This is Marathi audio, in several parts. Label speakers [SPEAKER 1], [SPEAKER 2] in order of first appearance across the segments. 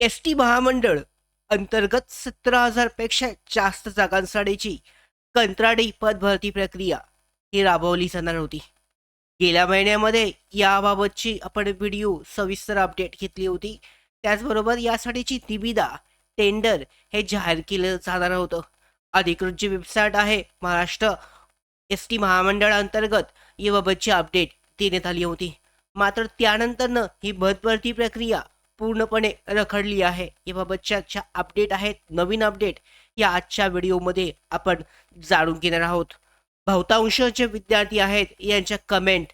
[SPEAKER 1] एस टी महामंडळ अंतर्गत सतरा हजारपेक्षा जास्त जागांसाठीची कंत्राटी पदभरती प्रक्रिया ही राबवली जाणार होती. गेल्या महिन्यामध्ये याबाबतची आपण व्हिडिओ सविस्तर अपडेट घेतली होती. त्याचबरोबर यासाठीची निविदा टेंडर हे जाहीर केलं जाणार होतं. अधिकृत जी वेबसाईट आहे महाराष्ट्र एस टी महामंडळाअंतर्गत याबाबतची अपडेट देण्यात आली होती. मात्र त्यानंतरनं ही पदभरती प्रक्रिया पूर्णपणे रखडली आहे. याबाबतच्या ज्या अपडेट आहेत. नवीन अपडेट या आजच्या व्हिडिओमध्ये आपण जाणून घेणार आहोत. बहुतांश जे विद्यार्थी आहेत यांच्या कमेंट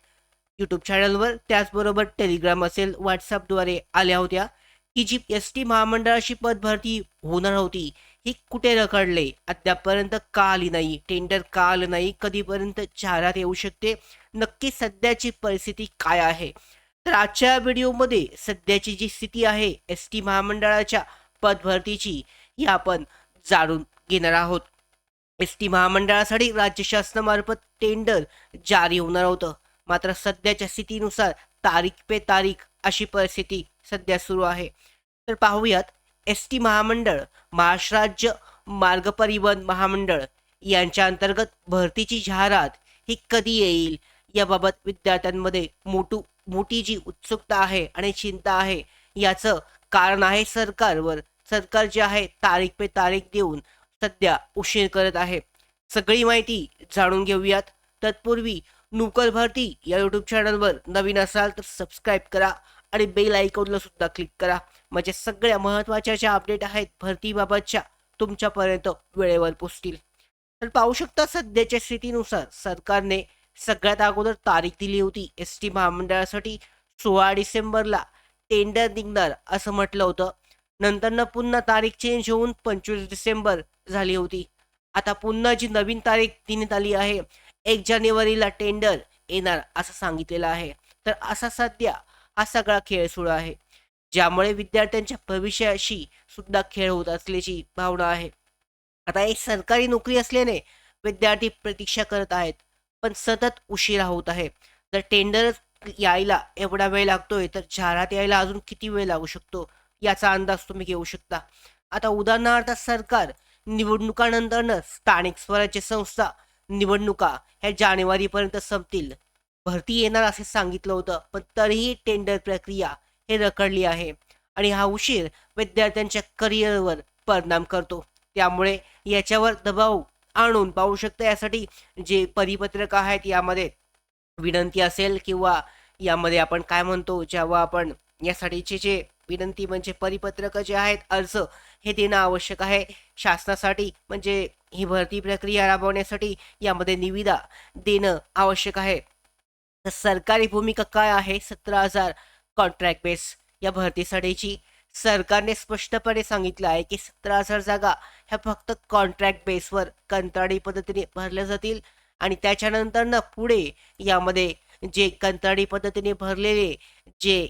[SPEAKER 1] यूट्यूब चॅनलवर त्याचबरोबर टेलिग्राम असेल व्हॉट्सअपद्वारे आल्या होत्या. की जी एस टी महामंडळाची पदभरती होणार होती ही कुठे रखडले? अद्यापर्यंत का आली नाही? टेंडर का आलं नाही? कधीपर्यंत जाहिरात येऊ शकते? नक्की सध्याची परिस्थिती काय आहे? तर आजच्या व्हिडिओमध्ये सध्याची जी स्थिती आहे एस टी महामंडळाच्या पदभरतीची ही आपण जाणून घेणार आहोत. एस टी महामंडळासाठी राज्य शासनामार्फत टेंडर जारी होणार होतं. मात्र सध्याच्या स्थितीनुसार तारीख पे तारीख अशी परिस्थिती सध्या सुरू आहे. तर पाहूयात एस टी महामंडळ महाराष्ट्र राज्य मार्ग परिवहन महामंडळ यांच्या अंतर्गत भरतीची जाहिरात ही कधी येईल याबाबत विद्यार्थ्यांमध्ये मोठू मोठी जी उत्सुकता आहे आणि चिंता आहे याचं कारण आहे सरकारवर. सरकार जे आहे तारीख पे तारीख देऊन सध्या उशीर करत आहे. सगळी माहिती जाणून घेऊयात. तत्पूर्वी नोकर भरती या यूट्यूब चॅनलवर नवीन असाल तर सबस्क्राईब करा आणि बेल आयकॉनला सुद्धा क्लिक करा. म्हणजे सगळ्या महत्त्वाच्या ज्या अपडेट आहेत भरतीबाबतच्या तुमच्यापर्यंत वेळेवर पोचतील. तर पाहू शकता सध्याच्या स्थितीनुसार सरकारने सगळ्यात अगोदर तारीख दिली होती एस टी महामंडळासाठी. सोळा डिसेंबरला टेंडर निघणार असं म्हटलं होतं. नंतरनं पुन्हा तारीख चेंज होऊन पंचवीस डिसेंबर झाली होती. आता पुन्हा जी नवीन तारीख देण्यात आली आहे एक जानेवारीला टेंडर येणार असं सांगितलेलं आहे. तर असा सध्या हा सगळा खेळ सुरू आहे. ज्यामुळे विद्यार्थ्यांच्या भविष्याशी सुद्धा खेळ होत असल्याची भावना आहे. आता एक सरकारी नोकरी असल्याने विद्यार्थी प्रतीक्षा करत आहेत. पण सतत उशिरा होत आहे. जर टेंडर यायला एवढा वेळ लागतोय तर जाहिरात यायला अजून किती वेळ लागू शकतो? याचा अंदाज तुम्ही घेऊ शकता. आता उदाहरणार्थ सरकार निवडणुकानंतरनं स्थानिक स्वराज्य संस्था निवडणुका ह्या जानेवारीपर्यंत संपतील. भरती येणार असे सांगितलं होतं पण तरीही टेंडर प्रक्रिया हे रखडली आहे आणि हा उशीर विद्यार्थ्यांच्या करिअरवर परिणाम करतो. त्यामुळे याच्यावर दबाव आणून पाहू शकता. यासाठी जे परिपत्रक आहेत यामध्ये विनंती असेल किंवा यामध्ये आपण काय म्हणतो जेव्हा आपण यासाठीचे जे विनंती म्हणजे परिपत्रक जे आहेत अर्ज हे देणं आवश्यक आहे. शासनासाठी म्हणजे ही भरती प्रक्रिया राबवण्यासाठी यामध्ये निविदा देणं आवश्यक आहे. तर सरकारी भूमिका काय आहे? सतरा हजार कॉन्ट्रॅक्ट बेस या भरतीसाठीची. सरकारने स्पष्टपणे सांगितलं आहे की सतरा हजार जागा ह्या फक्त कॉन्ट्रॅक्ट बेसवर कंत्राटी पद्धतीने भरल्या जातील. आणि त्याच्यानंतरनं पुढे यामध्ये जे कंत्राटी पद्धतीने भरलेले जे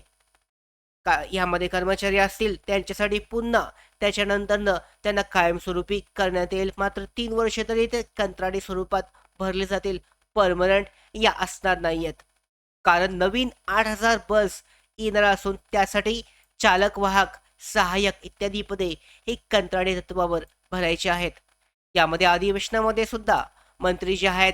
[SPEAKER 1] का यामध्ये कर्मचारी असतील त्यांच्यासाठी पुन्हा त्याच्यानंतरनं त्यांना कायमस्वरूपी करण्यात येईल. मात्र तीन वर्ष तरी ते कंत्राटी स्वरूपात भरले जातील. परमनंट या असणार नाही आहेत कारण नवीन आठ हजार बस येणार असून त्यासाठी चालक वाहक सहाय्यक इत्यादी पदे ही कंत्राटी तत्वावर भरायची आहेत. यामध्ये अधिवेशनामध्ये सुद्धा मंत्री जे आहेत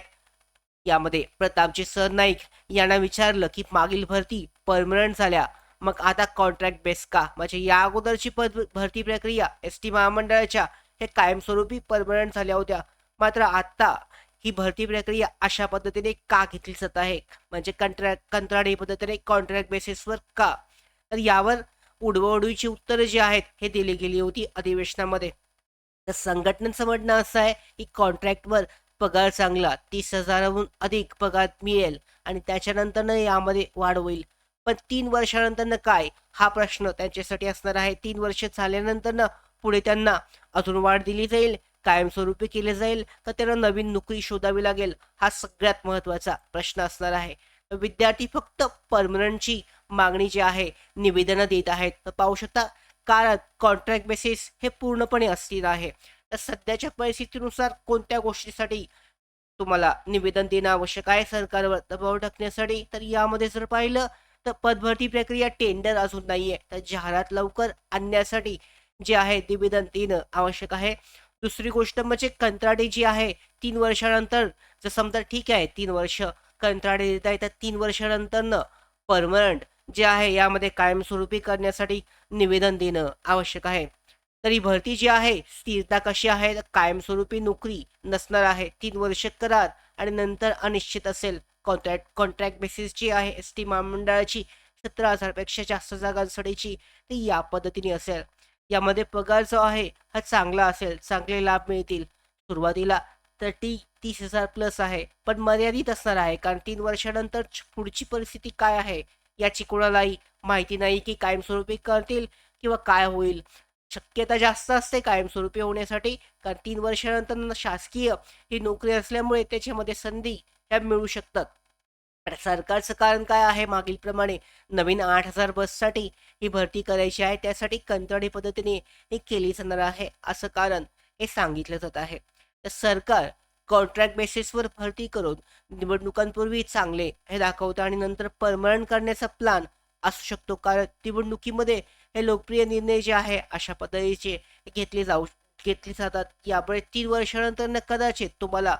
[SPEAKER 1] यामध्ये प्रतापजी सरनाईक यांना विचारलं की मागील भरती परमनंट झाल्या. मग आता कॉन्ट्रॅक्ट बेस का? म्हणजे या अगोदरची पद भरती प्रक्रिया एस टी महामंडळाच्या हे कायमस्वरूपी परमनंट झाल्या होत्या. मात्र आता ही भरती प्रक्रिया अशा पद्धतीने का घेतली जात आहे? म्हणजे कंट्रॅक्ट कंत्राटी पद्धतीने कॉन्ट्रॅक्ट बेसिसवर का? तर यावर उडवडूची उत्तरं जी आहेत हे दिली गेली होती अधिवेशनामध्ये. तर संघटनेचं म्हणणं असं आहे की कॉन्ट्रॅक्टवर पगार चांगला तीस हजाराहून अधिक पगार मिळेल आणि त्याच्यानंतरनं यामध्ये वाढ होईल. पण तीन वर्षानंतरनं काय? हा प्रश्न त्यांच्यासाठी असणार आहे. तीन वर्ष झाल्यानंतरनं पुढे त्यांना अजून वाढ दिली जाईल कायमस्वरूपी केले जाईल का त्यांना नवीन नोकरी शोधावी लागेल हा सगळ्यात महत्त्वाचा प्रश्न असणार आहे. विद्यार्थी फक्त परमनंटची मागणी जी आहे निवेदनं देत आहेत. तर पाहू शकता कारण कॉन्ट्रॅक्ट बेसिस हे पूर्णपणे अस्थिर आहे. तर सध्याच्या परिस्थितीनुसार कोणत्या गोष्टीसाठी तुम्हाला निवेदन देणं आवश्यक आहे? सरकारवर दबाव टाकण्यासाठी? तर यामध्ये जर पाहिलं तर पदभरती प्रक्रिया टेंडर अजून नाहीये. तर जाहिरात लवकर आणण्यासाठी जे आहे निवेदन देणं आवश्यक आहे. दुसरी गोष्ट म्हणजे कंत्राटी जी आहे तीन वर्षानंतर जर समजा ठीक आहे तीन वर्ष कंत्राटे देत आहे तर तीन वर्षानंतरनं परमनंट जे आहे यामध्ये कायमस्वरूपी करण्यासाठी निवेदन देणं आवश्यक आहे. तरी भरती जी आहे स्थिरता कशी आहे कायमस्वरूपी नोकरी नसणार आहे तीन वर्ष करार आणि नंतर अनिश्चित असेल. कॉन्ट्रॅक्ट कॉन्ट्रॅक्ट बेसिस जी आहे एस टी महामंडळाची सतरा हजारपेक्षा जास्त जागांसाठीची ती या पद्धतीने असेल. यामध्ये पगार जो आहे हा चांगला असेल चांगले लाभ मिळतील. सुरुवातीला तर ती तीस हजार प्लस आहे पण मर्यादित असणार आहे कारण तीन वर्षानंतर पुढची परिस्थिती काय आहे याची कोणालाही माहिती नाही की कायमस्वरूपी करतील किंवा काय होईल. शक्यता जास्त असते कायमस्वरूपी होण्यासाठी कारण तीन वर्षानंतर शासकीय ही नोकरी असल्यामुळे त्याच्यामध्ये संधी ह्या मिळू शकतात. सरकारचं कारण काय आहे? मागील प्रमाणे नवीन आठ हजार बससाठी ही भरती करायची आहे. त्यासाठी कंत्राटी पद्धतीने ही केली जाणार आहे असं कारण हे सांगितलं जात आहे. तर सरकार कॉन्ट्रॅक्ट बेसिसवर भरती करून निवडणुकांपूर्वी चांगले हे दाखवतं आणि नंतर परमनंट करण्याचा प्लान असू शकतो. कारण निवडणुकीमध्ये हे लोकप्रिय निर्णय जे आहे अशा पद्धतीचे घेतले जाऊ घेतले जातात. यामुळे तीन वर्षानंतर न कदाचित तुम्हाला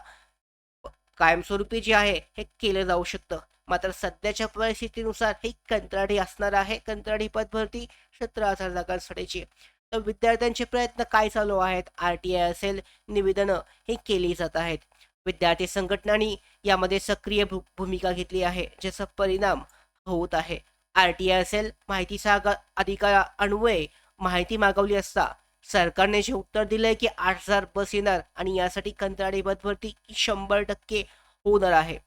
[SPEAKER 1] कायमस्वरूपी जे आहे हे केलं जाऊ शकतं. मात्र सध्याच्या परिस्थितीनुसार ही कंत्राटी असणार आहे. कंत्राटी पद भरती सतरा हजार जागांसाठीची तर विद्यार्थ्यांचे प्रयत्न काय चालू आहेत? आर टी आय असेल निवेदनं ही केली जात आहेत. विद्यार्थी संघटनांनी यामध्ये सक्रिय भू भूमिका घेतली आहे ज्याचा परिणाम होत आहे. आर टी आय असेल माहितीचा अधिकार अन्वये माहिती मागवली असता सरकारने जे उत्तर दिलंय की आठ हजार बस येणार आणि यासाठी कंत्राटी भरती शंभर टक्के होणार आहे.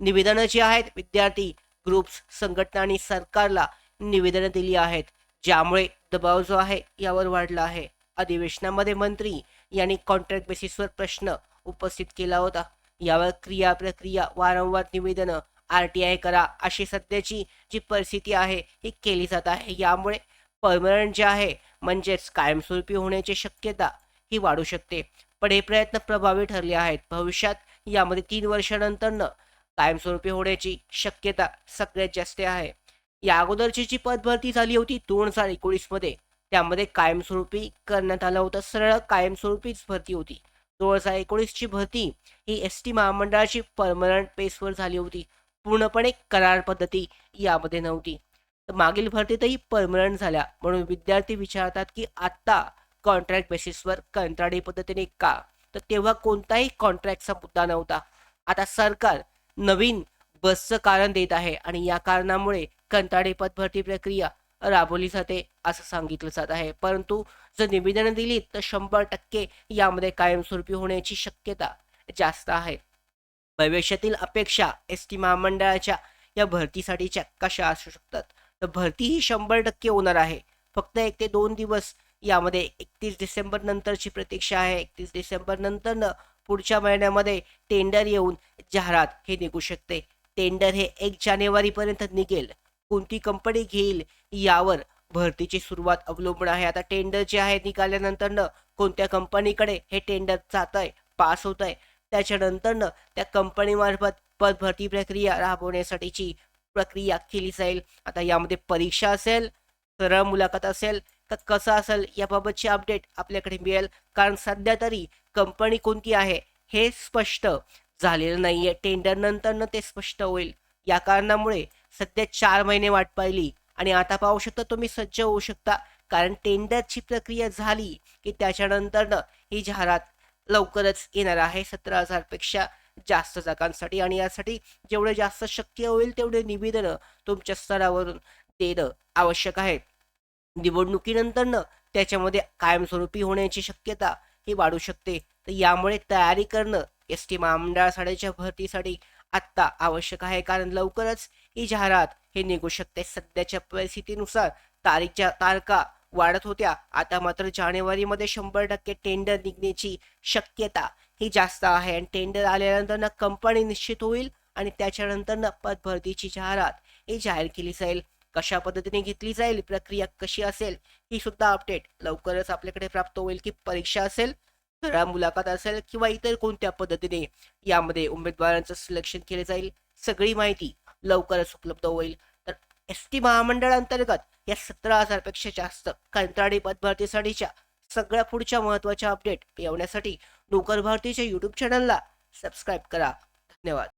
[SPEAKER 1] निवेदनं जी आहेत विद्यार्थी ग्रुप्स संघटना आणि सरकारला निवेदनं दिली आहेत ज्यामुळे दबाव जो आहे यावर वाढला आहे. अधिवेशनामध्ये मंत्री यांनी कॉन्ट्रॅक्ट बेसिसवर प्रश्न उपस्थित केला होता. यावर क्रिया प्रक्रिया वारंवार निवेदनं आर टी आय करा अशी सध्याची जी परिस्थिती आहे ही केली जात आहे. यामुळे परमनंट जे आहे म्हणजेच कायमस्वरूपी होण्याची शक्यता ही वाढू शकते. पण हे प्रयत्न प्रभावी ठरले आहेत. भविष्यात यामध्ये तीन वर्षानंतरनं कायमस्वरूपी होण्याची शक्यता सगळ्यात जास्त आहे. या अगोदरची जी पदभरती झाली होती दोन हजार एकोणीसमध्ये त्यामध्ये कायमस्वरूपी करण्यात आलं होतं. सरळ कायमस्वरूपीच भरती होती. दोन हजार एकोणीसची भरती ही एस टी महामंडळाची परमनंट बेसवर झाली होती. पूर्णपणे करार पद्धती यामध्ये नव्हती. तर मागील भरतीतही परमनंट झाल्या. म्हणून विद्यार्थी विचारतात की आत्ता कॉन्ट्रॅक्ट बेसिसवर कंत्राटी पद्धतीने का? तर तेव्हा कोणताही कॉन्ट्रॅक्टचा मुद्दा नव्हता. आता सरकार नवीन बसचं कारण देत आहे आणि या कारणामुळे कंटाळे पदभरती प्रक्रिया राबवली जाते असं सांगितलं जात आहे. परंतु जर निवेदनं दिली तर शंभर टक्के यामध्ये कायमस्वरूपी होण्याची शक्यता जास्त आहे. भविष्यातील अपेक्षा एस टी महामंडळाच्या या भरतीसाठीच्या कशा असू शकतात? तर भरती ही शंभर टक्के होणार आहे. फक्त एक ते दोन दिवस यामध्ये एकतीस डिसेंबर नंतरची प्रतीक्षा आहे. एकतीस डिसेंबर नंतर पुढच्या महिन्यामध्ये टेंडर येऊन जाहिरात हे निघू शकते. टेंडर हे एक जानेवारीपर्यंत निघेल. कोणती कंपनी घेईल यावर भरतीची सुरुवात अवलंबून आहे. आता टेंडर जे आहे निघाल्यानंतर कोणत्या कंपनीकडे हे टेंडर जात आहे पास होत आहे त्याच्यानंतरनं त्या कंपनीमार्फत पद भरती प्रक्रिया राबवण्यासाठीची प्रक्रिया केली जाईल. आता यामध्ये परीक्षा असेल सरळ मुलाखत असेल तर कसं असेल याबाबतची अपडेट आपल्याकडे मिळेल. कारण सध्या तरी कंपनी कोणती आहे हे स्पष्ट झालेलं नाहीये. टेंडर नंतर ते स्पष्ट होईल. या कारणामुळे सध्या चार महिने वाट पाहिली. आणि आता पाहू शकता तुम्ही सज्ज होऊ शकता. कारण टेंडरची प्रक्रिया झाली की त्याच्यानंतर ही जाहिरात लवकरच येणार आहे सतरा हजारपेक्षा जास्त जागांसाठी. आणि यासाठी जेवढे जास्त शक्य होईल तेवढे निवेदनं तुमच्या स्तरावरून देणं आवश्यक आहे. निवडणुकीनंतर त्याच्यामध्ये कायमस्वरूपी होण्याची शक्यता ही वाढू शकते. तर यामुळे तयारी करणं एस टी महामंडळासाठीच्या भरतीसाठी आत्ता आवश्यक आहे. कारण लवकरच ही जाहिरात हे निघू शकते. सध्याच्या परिस्थितीनुसार तारीखच्या तारखा वाढत होत्या. आता मात्र जानेवारीमध्ये शंभर टक्के टेंडर निघण्याची शक्यता ही जास्त आहे आणि टेंडर आल्यानंतर ना कंपनी निश्चित होईल आणि त्याच्यानंतर ना पद भरतीची जाहिरात ही जाहीर केली जाईल. कशा पद्धतीने घेतली जाईल प्रक्रिया कशी असेल ही सुद्धा अपडेट लवकरच आपल्याकडे प्राप्त होईल की परीक्षा असेल सरळ मुलाखत असेल किंवा इतर कोणत्या पद्धतीने यामध्ये उमेदवारांचं सिलेक्शन केले जाईल. सगळी माहिती लवकरच उपलब्ध होईल. तर एस टी महामंडळांतर्गत या सतरा हजारपेक्षा जास्त कंत्राटी पदभरतीसाठीच्या सगळ्या पुढच्या महत्त्वाच्या अपडेट मिळवण्यासाठी नोकर भारतीच्या यूट्यूब चॅनलला सबस्क्राईब करा. धन्यवाद.